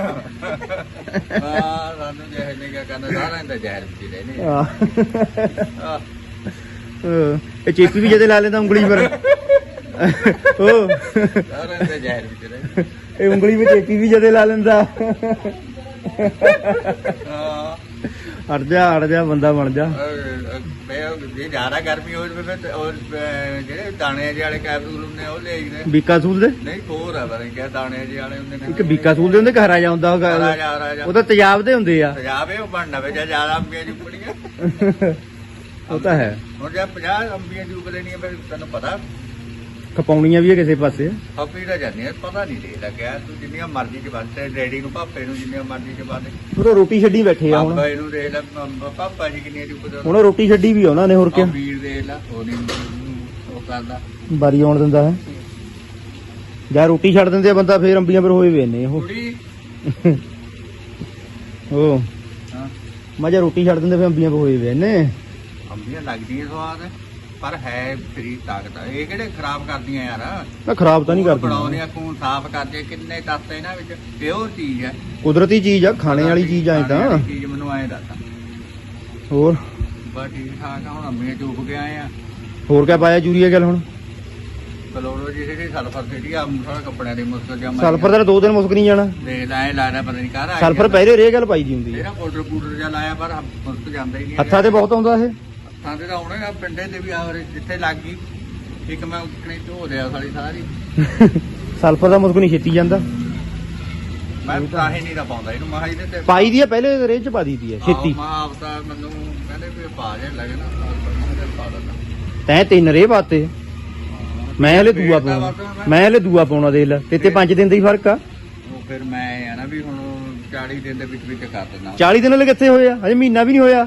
ਸਾਨੂੰ ਜ਼ਹਿਰ ਨੇ ਕਿਆ ਕਰਨਾ ਸਾਰਾ ਇਹਦਾ ਜ਼ਹਿਰ ਵਿੱਚ ਆਹ, ਆ ਅਹ, ਇਹ ਚੇਪੀ ਵੀ ਜਦੇ ਲਾ ਲੈਂਦਾ ਉਂਗਲੀ ਪਰ। ਉਹ ਸਾਰਾ ਇਹਦਾ ਜ਼ਹਿਰ ਵਿੱਚ ਰਹਿਣੇ ਇਹ ਉਂਗਲੀ ਵਿੱਚ ਚੇਪੀ ਵੀ ਜਦੇ ਲਾ ਲੈਂਦਾ। ਆ ਹਟ ਜਾ ਹਟ ਜਾ ਬੰਦਾ ਬਣ ਜਾ। ਮੈਂ ਜੇ ਜ਼ਿਆਦਾ ਗਰਮੀ ਹੋ ਜਾਵੇ ਫਿਰ ਤੇ ਉਹ ਅਹ, ਜਿਹੜੇ ਦਾਣੇ ਜਿਹੇ ਵਾਲੇ ਕੈਪਸੂਲ ਹੁੰਦੇ ਆ ਉਹ ਲੈ ਆਈਦੇ। ਬੀਕਾ ਸੂਲ ਦੇ? ਨਹੀਂ ਹੋਰ ਆ ਪਰ ਕਿਆ ਦਾਣੇ ਜਿਹੇ ਵਾਲੇ ਹੁੰਦੇ ਨੇ। ਇੱਕ ਬੀਕਾ ਸੂਲ ਦੇ ਹੁੰਦੇ ਘਰ ਆ ਜਾਂਦਾ ਉਹ। ਰਾਜਾ ਰਾਜਾ ਉਹ ਤਾਂ ਤੇਜ਼ਾਬ ਦੇ ਹੁੰਦੇ ਆ। ਪੰਜਾਬੇ ਉਹ ਬਣਨਾ ਵੇ ਜਾਂ ਜ਼ਿਆਦਾ ਅੰਬੀਆਂ ਚੁੱਪੜੀਆਂ ਉਹ ਤਾਂ ਹੈ। ਹੁਣ ਜੇ 50 ਅੰਬੀਆਂ ਚੁੱਪ ਲੈਣੀਆਂ ਫਿਰ ਤੈਨੂੰ ਪਤਾ। ਖਪਾਉਣੀਆਂ ਵੀ ਆ ਕਿਸੇ ਪਾਸੇ। ਆਪੀ ਦਾ ਜਾਂਦੇ ਪਤਾ ਨਹੀਂ ਦੇ ਲੱਗਿਆ ਤੂੰ ਜਿੰਨੀਆਂ ਮਰਜ਼ੀ ਚ ਬੰਦ ਤੇ ਡੈਡੀ ਨੂੰ ਪਾਪੇ ਨੂੰ ਜਿੰਨੀਆਂ ਮਰਜ਼ੀ ਚ ਬੰਦ ਉਹ ਤਾਂ ਰੋਟੀ ਛੱਡੀ ਬੈਠੇ ਆ ਹੁਣ। ਪਾਪਾ ਇਹਨੂੰ ਦੇਖ ਲੈ ਪਾਪਾ ਜੀ ਕਿੰਨੀਆਂ ਚੁੱਪਦੇ ਹੁਣ ਉਹ ਰੋਟੀ ਛੱਡੀ ਵੀ ਆ ਉਹਨਾਂ ਨੇ ਹੋਰ ਕਿਆ। ਵੀਰ ਦੇਖ ਲੈ ਉਹ ਨਹੀਂ ਉਹ ਕਰਦਾ। ਬਾਰੀ ਆਉਣ ਦਿੰਦਾ ਹੈ। ਜਾਂ ਰੋਟੀ ਛੱਡ ਦਿੰਦੇ ਆ ਬੰਦਾ ਫੇਰ ਅੰਬੀਆਂ ਪਰ ਹੋਏ ਵੇ ਨੇ ਉਹ। ਕੁੜੀ। ਉਹ ਹਾਂ। ਮੈਂ ਜਾਂ ਰੋਟੀ ਛੱਡ ਦਿੰਦੇ ਫੇਰ ਅੰਬੀਆਂ ਪਰ ਹੋਏ ਵੇ ਨੇ। ਅੰਬੀਆਂ ਲੱਗਦੀਆਂ ਸਵਾਦ। ਪਰ ਹੈ ਫਰੀ ਤਾਕਤ ਆ। ਇਹ ਕਿਹੜੇ ਖਰਾਬ ਕਰਦੀਆਂ ਯਾਰ? ਨਾ ਖਰਾਬ ਤਾਂ ਨਹੀਂ ਕਰਦੀ ਬਣਾਉਂਦੀਆਂ ਖੂਨ ਸਾਫ਼ ਕਰਦੇ ਕਿੰਨੇ ਤੱਤ ਇਹਨਾਂ ਵਿੱਚ? ਪਿਓਰ ਚੀਜ਼ ਹੈ। ਕੁਦਰਤੀ ਚੀਜ਼ ਆ ਖਾਣੇ ਵਾਲੀ ਚੀਜ਼ ਆ ਇਹ ਖਾਣੇ ਤਾਂ ਵਾਲੀ ਚੀਜ਼ ਮੈਨੂੰ ਐਂ ਦੱਸ। ਹੋਰ? ਬਸ ਠੀਕ ਠਾਕ ਆ ਹੁਣ ਅੰਬੀਆਂ ਚੂਪ ਕੇ ਆਏ ਆ। ਹੋਰ ਕਿਆ ਪਾਇਆ ਯੂਰੀਆ ਗੱਲ ਹੁਣ? ਕਲੋਰੋ ਜੀ ਜਿਹੜੀ ਸਲਫਰ ਆ ਥੋੜਾ ਕੱਪੜਿਆਂ ਦੀ ਮੁਸਕ ਜਾਂ ਸਲਫਰ ਦਾ ਦੋ ਦਿਨ ਮੁਸਕ ਨਹੀਂ ਜਾਣਾ। ਦੇਖ ਲੈ ਐਂ ਲੱਗਦਾ ਪਤਾ ਨਹੀਂ ਕਾਹਦਾ ਸਲਫਰ ਪਹਿਲੇ ਰੇ ਗੱਲ ਪਾਈ ਦੀ ਹੁੰਦੀ ਹੈ ਇਹਦਾ ਪਾਊਡਰ ਪੂਡਰ ਜਾਂ ਲਾਇਆ ਪਰ ਮੁਸਕ ਜਾਂਦਾ ਹੀ ਨਹੀਂ ਹੱਥਾਂ ਤੇ ਬਹੁਤ ਆਉਂਦਾ ਇਹ। ਹੱਥਾਂ ਤੇ ਤਾਂ ਆਉਣਾ ਆ ਪਿੰਡੇ ਤੇ ਵੀ ਆ ਜਿੱਥੇ ਲੱਗ ਗਈ ਇੱਕ ਮੈਂ ਉੱਕਣੇ ਧੋ ਲਿਆ ਸਾਲੀ ਸਾਰੀ। ਸਲਫਰ ਦਾ ਮੁਸਕ ਨਹੀਂ ਛੇਤੀ ਜਾਂਦਾ। ਮੈਂ ਤਾਂ ਹੀ ਨਹੀਂ ਦਾ ਪਾਉਂਦਾ ਇਹਨੂੰ ਮਹਾ ਇਹਦੇ ਤੇ ਪਾਈ ਦੀ ਆ ਪਹਿਲੇ ਰੇ ਚ ਪਾ ਦੀ ਦੀ ਆ ਛੇਤੀ। ਮਾਂ ਆਪਦਾ ਮੈਨੂੰ ਕਹਿੰਦੇ ਵੀ ਪਾ ਜੇ ਮੈਂ ਕਿਹਾ ਪਾ ਦਿੰਦਾ। ਤੈਂ ਤਿੰਨ ਰੇ ਪਾਤੇ। ਮੈਂ ਹਲੇ ਦੂਆ ਪਾਉਣਾ। ਮੈਂ ਹਲੇ ਦੂਆ ਪਾਉਣਾ ਦੇਖ ਲੈ ਤੇ ਤੇ 5 ਦਿਨ ਦਾ ਹੀ ਫ਼ਰਕ ਆ। ਫਿਰ ਮੈਂ ਆ ਨਾ ਵੀ ਹੁਣ 40 ਦਿਨ ਦੇ ਵਿੱਚ ਵਿੱਚ ਕਰ ਦਿੰਦਾ। 40 ਦਿਨ ਹਲੇ ਕਿੱਥੇ ਹੋਏ ਆ? ਹਜੇ ਮਹੀਨਾ ਵੀ ਨਹੀਂ ਹੋਇਆ।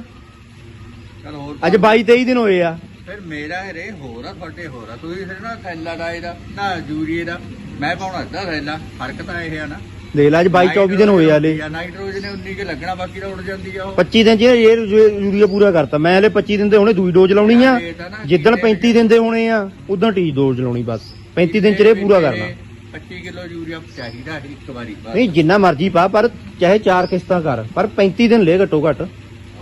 ਅੱਜ 22 23 ਦਿਨ ਹੋਏ ਆ। ਫਿਰ ਮੇਰਾ ਰੇ ਹੋਰ ਆ ਤੁਹਾਡੇ ਹੋਰ ਆ। ਤੁਸੀਂ ਫਿਰ ਨਾ ਥੈਲਾ ਡਾਈ ਦਾ ਨਾ ਜੂਰੀਏ ਦਾ। ਮੈਂ ਪਾਉਣਾ ਅੱਧਾ ਥੈਲਾ ਫ਼ਰਕ ਤਾਂ ਇਹ ਆ ਨਾ। ਲੈ ਲਾ ਅੱਜ 22 24 ਦਿਨ ਹੋਏ ਆ ਹਲੇ। ਨਾਈਟ੍ਰੋਜਨ 19 ਕੇ ਲੱਗਣਾ ਬਾਕੀ ਤਾਂ ਉੱਡ ਜਾਂਦੀ ਆ ਉਹ। 25 ਦਿਨ ਚ ਇਹ ਯੂਰੀਆ ਪੂਰਾ ਕਰਤਾ। ਮੈਂ ਹਲੇ 25 ਦਿਨ ਦੇ ਹੁਣੇ ਦੂਈ ਡੋਜ਼ ਲਾਉਣੀ ਆ। ਜਿੱਦਣ 35 ਦਿਨ ਦੇ ਹੋਣੇ ਆ ਉਦੋਂ ਟੀ ਡੋਜ਼ ਲਾਉਣੀ ਬਸ। 35 ਦਿਨ ਚ ਇਹ ਪੂਰਾ ਕਰਨਾ। 25 ਕਿਲੋ ਯੂਰੀਆ ਚਾਹੀਦਾ ਇੱਕ ਵਾਰੀ ਨਹੀਂ ਜਿੰਨਾ ਮਰਜ਼ੀ ਪਾ ਪਰ ਚਾਹੇ ਚਾਰ ਕਿਸ਼ਤਾਂ ਕਰ। ਪਰ 35 ਦਿਨ ਲੈ ਘੱਟੋ ਘੱਟ।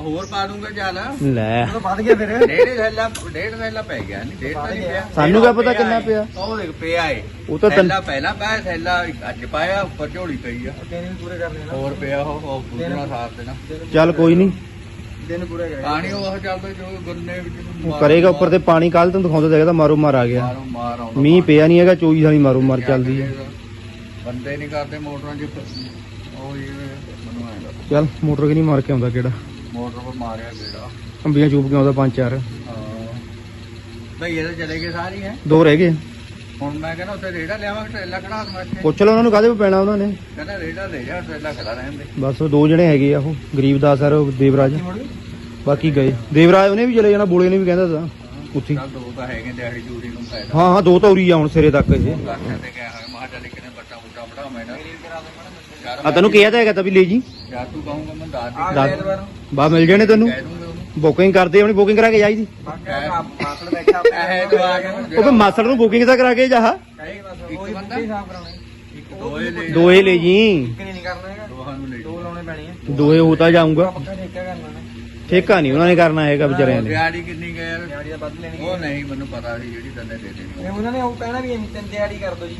ਹੋਰ ਪਾ ਦੂੰਗਾ ਚੱਲ। ਲੈ। ਵੱਧ ਗਿਆ ਫਿਰ। ਡੇਢ ਥੈਲਾ ਡੇਢ ਥੈਲਾ ਪੈ ਗਿਆ ਨਹੀਂ ਡੇਢ ਤਾਂ ਨਹੀਂ ਪਿਆ। ਸਾਨੂੰ ਕਿਆ ਪਤਾ ਕਿੰਨਾ ਪਿਆ? ਉਹ ਦੇਖ ਪਿਆ ਏ। ਉਹ ਤਾਂ ਤੈਨੂੰ- ਥੈਲਾ ਪਹਿਲਾਂ ਪਾਇਆ ਥੈਲਾ ਅੱਜ ਪਾਇਆ ਉੱਪਰ ਝੋਲੀ ਪਈ ਆ। ਦਿਨ ਵੀ ਪੂਰੇ ਕਰਨੇ ਨਾ ਹੋਰ ਪਿਆ ਉਹ ਉਹ ਪੂਰਾ ਸਾਫ਼ ਦੇਣਾ। ਚੱਲ ਕੋਈ ਨਹੀਂ ਦਿਨ ਪੂਰੇ ਕਰੇ ਪਾਣੀ ਉਹ ਚੱਲਦਾ ਜੋ ਗੰਨੇ ਵਿੱਚ ਮਾਰੋ ਕਰੇਗਾ ਉੱਪਰ ਤੇ ਪਾਣੀ ਕੱਲ ਤੈਨੂੰ ਦਿਖਾਉਂਦਾ ਤਾਂ ਮਾਰੋ ਮਾਰ ਆ ਗਿਆ। ਮਾਰੋ ਮਾਰ ਆਉਂਦਾ ਮੀਂਹ ਪਿਆ ਨਹੀਂ ਹੈਗਾ ਚੋਈ ਸਾਲੀ ਮਾਰੋ ਮਾਰ ਚੱਲਦੀ ਹੈ ਬੰਦੇ ਨਹੀਂ ਕਰਦੇ ਮੋਟਰਾਂ 'ਚ ਉਹ ਇਹ ਆਏਗਾ ਚੱਲ ਮੋਟਰ ਕਿ ਨਹੀਂ ਮਾਰ ਕੇ ਆਉਂਦਾ ਕਿਹੜਾ? ਮੋਟਰ ਪਰ ਮਾਰਿਆ ਜਿਹੜਾ ਅੰਬੀਆਂ ਚੂਪ ਕੇ ਆਉਂਦਾ ਪੰਜ ਚਾਰ? ਹਾਂ। ਭਈ ਇਹ ਤਾਂ ਚਲੇ ਗਏ ਸਾਰੀ ਹੈ ਦੋ ਰਹਿ ਗਏ। ਹੁਣ ਮੈਂ ਕਹਿੰਦਾ ਉੱਥੇ ਰੇੜਾ ਲਿਆਵਾਂ ਟ੍ਰੇਲਾ ਖੜਾ ਦਵਾਂ ਇੱਥੇ। ਪੁੱਛ ਲਓ ਉਹਨਾਂ ਨੂੰ ਕਾਹਦੇ ਪੈਣਾ ਉਹਨਾਂ ਨੇ। ਕਹਿੰਦਾ ਰੇੜਾ ਲੈ ਜਾ ਟ੍ਰੇਲਾ ਖੜਾ ਰਹਿਣ ਦੇ। ਬਸ ਉਹ ਦੋ ਜਣੇ ਹੈਗੇ ਆ ਉਹ ਗਰੀਬਦਾਸ ਸਰ ਦੇਵਰਾਜ। ਬਾਕੀ ਗਏ? ਦੇਵਰਾਜ ਉਹਨੇ ਵੀ ਚਲੇ ਜਾਣਾ ਬੋਲੇ ਨੇ ਵੀ ਕਹਿੰਦਾ ਤਾਂ ਉੱਥੇ ਚੱਲ ਦੋ ਤਾਂ ਹੈਗੇ ਦਿਹਾੜੀ ਜੂੜੀ ਨੂੰ ਫਾਇਦਾ ਹਾਂ ਹਾਂ ਦੋ ਤਾਂ ਉਰੀ ਆ ਹੁਣ ਸਿਰੇ ਤੱਕ ਇਹ। ਲੱਖਾਂ ਤੇ ਗਿਆ ਹੋਇਆ ਚੱਲ ਕਿਨੇ ਬੱਟਾ ਬੁੱਟਾ ਬੜਾ ਮੈਂ ਨਾ। ਆ ਤੈਨੂੰ ਕਿਹਾ ਤਾਂ ਹੈਗਾ ਤਾਂ ਵੀ ਲੈ ਜੀ। ਯਾਰ ਤੂੰ ਕਹੂੰਗਾ ਮੈਂ ਦੱਸ। ਦੇ ਬਾ ਮਿਲ ਜਾਣੇ ਤੈਨੂੰ? ਕਹਿ ਦੂੰਗਾ ਉਹਨੂੰ। ਬੁਕਿੰਗ ਕਰਦੇ ਆਪਣੀ ਬੁਕਿੰਗ ਕਰਾ ਕੇ ਮਾਸੜ ਬੈਠਾ ਦਵਾ ਕੇ ਉਹ ਫਿਰ ਮਾਸੜ ਨੂੰ ਬੁਕਿੰਗ ਤਾਂ ਕਰਾ ਕੇ ਜਾ। ਬੰਦਾ ਇੱਕ ਦੋਏ ਲੈ ਦੋਏ ਲੈ ਜੀ। ਨਹੀਂ ਕਰਨਾ ਹੈਗਾ ਦੋਹਾਂ ਨੂੰ ਲੈ ਦੋ ਲਾਉਣੇ ਪੈਣੇ ਆ ਦੋਏ ਹੋ ਤਾਂ ਜਾਊਂਗਾ। ਪੱਕਾ ਠੇਕਾ ਕਰਨਾ ਨੇ ਠੇਕਾ ਨਹੀਂ ਉਹਨਾਂ ਨੇ ਕਰਨਾ ਹੈਗਾ ਵਿਚਾਰਿਆਂ ਨੇ। ਦਿਹਾੜੀ ਕਿੰਨੀ ਗਏ ਯਾਰ ਦਿਹਾੜੀ ਦਾ ਵੱਧ ਲੈਣੀ ਉਹ ਨਹੀਂ ਮੈਨੂੰ ਪਤਾ ਸੀ ਜਿਹੜੀ ਤੰਨੇ ਦੇ ਦੇਣੀ ਉਹਨਾਂ ਨੇ ਉਹ ਕਹਿਣਾ ਵੀ ਇੰਨੀ ਤਿੰਨ ਦਿਹਾੜੀ ਕਰ ਦੋ ਜੀ।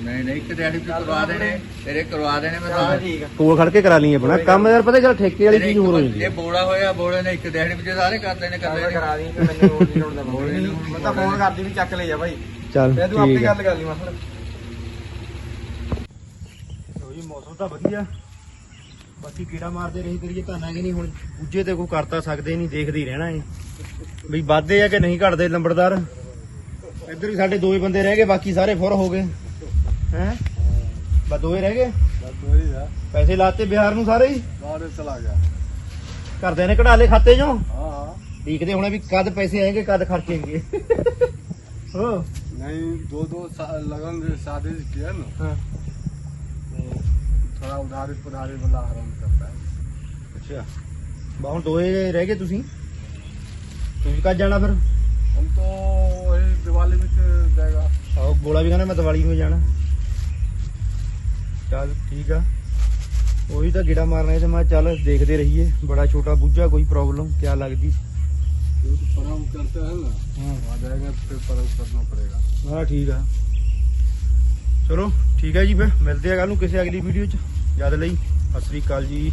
ਨਹੀਂ ਨਹੀਂ ਇੱਕ ਦਿਹਾੜੀ ਤੇ ਕਰਵਾ ਦੇਣੇ ਤੇਰੇ ਕਰਵਾ ਦੇਣੇ ਮੈਂ ਤਾਂ। ਠੀਕ ਆ। ਕੋਲ ਖੜ ਕੇ ਕਰਾ ਲਈ ਆਪਣਾ ਕੰਮ ਯਾਰ ਪਤਾ ਚੱਲ ਠੇਕੇ ਵਾਲੀ ਚੀਜ਼ ਹੋਰ ਹੋ ਜਾਂਦੀ ਇਹ ਬੋੜਾ ਹੋਇਆ ਬੋੜੇ ਨੇ ਇੱਕ ਦਿਹਾੜੀ ਵਿੱਚ ਸਾਰੇ ਕਰਦੇ ਨੇ ਚੱਲ ਕਰਦੇ ਕਰਾ ਦੀ ਮੈਨੂੰ ਹੋਰ ਨਹੀਂ ਮੈਂ ਤਾਂ ਫੋਨ ਕਰਦੀ ਵੀ ਚੱਕ ਲੈ ਜਾ ਭਾਈ ਚੱਲ ਤੇ ਤੂੰ ਆਪੇ ਗੱਲ ਕਰ ਲਈ ਮਾਸੜ ਲਓ ਜੀ ਮੌਸਮ ਤਾਂ ਵਧੀਆ। ਬਾਕੀ ਕੀੜਾ ਮਾਰਦੇ ਰਹੀ ਕਰੀਏ ਧਾਨਾ ਕਿ ਨਹੀਂ ਹੁਣ? ਬੁੱਝੇ ਤੇ ਕੋਈ ਕਰਤਾ ਸਕਦੇ ਨਹੀਂ ਦੇਖਦੇ ਹੀ ਰਹਿਣਾ ਏ ਵੀ ਵੱਧਦੇ ਆ ਕਿ ਨਹੀਂ ਘਟਦੇ ਲੰਬੜਦਾਰ? ਇੱਧਰ ਵੀ ਸਾਡੇ ਦੋਏ ਬੰਦੇ ਰਹਿ ਗਏ ਬਾਕੀ ਸਾਰੇ ਫੁਰ ਹੋ ਗਏ। ਹੈ ਬਸ ਦੋਏ ਰਹਿ ਗਏ ਬਸ ਦੋਏ ਦਾ ਪੈਸੇ ਲਾਤੇ ਬਿਹਾਰ ਨੂੰ ਸਾਰੇ ਹੀ ਬਾਹਰ ਚਲਾ ਗਿਆ ਕਰਦੇ ਨੇ ਕਢਾ ਲੈ ਖਾਤੇ ਚੋਂ ਹਾਂ ਹਾਂ ਦੇਖਦੇ ਹੁਣੇ ਵੀ ਕਦ ਪੈਸੇ ਆਏਗੇ ਕਦ ਖਰਚੇਗੇ ਹੋ नहीं दो दो लगन से शादी किया ना हाँ। तो थोड़ा उधारी पुधारी वाला हराम करता है अच्छा बहुत दोए रह गए तुसी ਤੁਸੀਂ ਕਦ ਜਾਣਾ ਫਿਰ हम तो वही दिवाली में जाएगा और बोला भी कहना मैं दिवाली में जाना ਚੱਲ ਠੀਕ ਆ ਉਹੀ ਤਾਂ ਗੇੜਾ ਮਾਰਨਾ ਸੀ ਤੇ ਮੈਂ ਕਿਹਾ ਚੱਲ ਦੇਖਦੇ ਰਹੀਏ ਬੜਾ ਛੋਟਾ ਬੁੱਝਾ ਕੋਈ ਪ੍ਰੋਬਲਮ ਕਿਆ ਲੱਗਦੀ जो तो परम करते हैं ना ਹਾਂ वहाँ जाएंगे तो फिर परम करना पड़ेगा ਹਾਂ ਠੀਕ ਆ ਚਲੋ ਠੀਕ ਆ ਜੀ ਫਿਰ ਮਿਲਦੇ ਆ ਕੱਲ ਨੂੰ ਕਿਸੇ ਅਗਲੀ ਵੀਡੀਓ 'ਚ ਜਦ ਲਈ ਸਤਿ ਸ੍ਰੀ ਅਕਾਲ ਜੀ